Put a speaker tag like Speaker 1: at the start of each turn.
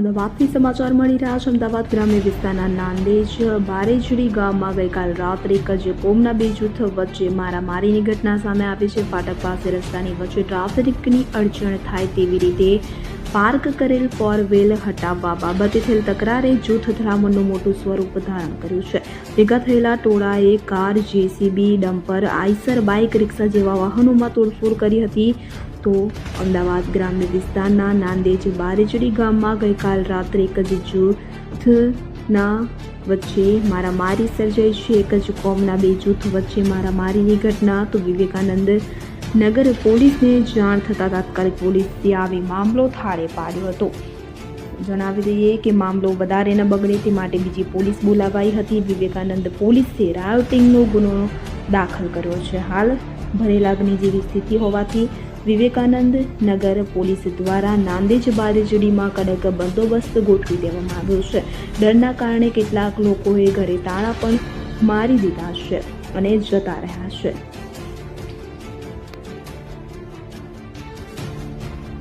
Speaker 1: અમદાવાદથી સમાચાર મળી રહ્યા છે. અમદાવાદ ગ્રામ્ય વિસ્તારના નાંદેજ બારેજડી ગામમાં ગઈકાલ રાત્રે એક જ કોમના બે જૂથ વચ્ચે મારામારીની ઘટના સામે આવી છે. ફાટક પાસે રસ્તાની વચ્ચે ટ્રાફિકની અડચણ થાય તેવી રીતે પાર્ક કરેલ ફોર વ્હીલ હટાવવા બાબતે થયેલ તકરારે જૂથ ધરામણનું મોટું સ્વરૂપ ધારણ કર્યું છે. ભેગા થયેલા ટોળાએ car, JCB, dumper, Eicher bike rickshaw જેવા વાહનોમાં તોડફોડ કરી હતી. તો અમદાવાદ ગ્રામ્ય વિસ્તારના નાંદેજ બારેજડી ગામમાં ગઈકાલ રાત્રે એક જ જૂથના વચ્ચે મારામારી સર્જાઈ છે. એક જ કોમના બે જૂથ વચ્ચે મારામારીની ઘટના તો વિવેકાનંદ નગર પોલીસને જાણ થતાં તાત્કાલિક પોલીસે આવી મામલો થાળે પાડ્યો હતો. જણાવી દઈએ કે મામલો વધારે ન બગડે તે માટે બીજી પોલીસ બોલાવાઈ હતી. વિવેકાનંદ પોલીસે રાયોટિંગનો ગુનો દાખલ કર્યો છે. હાલ ભરેલાગની જેવી સ્થિતિ હોવાથી વિવેકાનંદ નગર પોલીસ દ્વારા નાંદેજ બારેજડીમાં કડક બંદોબસ્ત ગોઠવી દેવામાં આવ્યો છે. ડરના કારણે કેટલાક લોકોએ ઘરે તાળા પણ મારી દીધા છે અને જતા રહ્યા છે.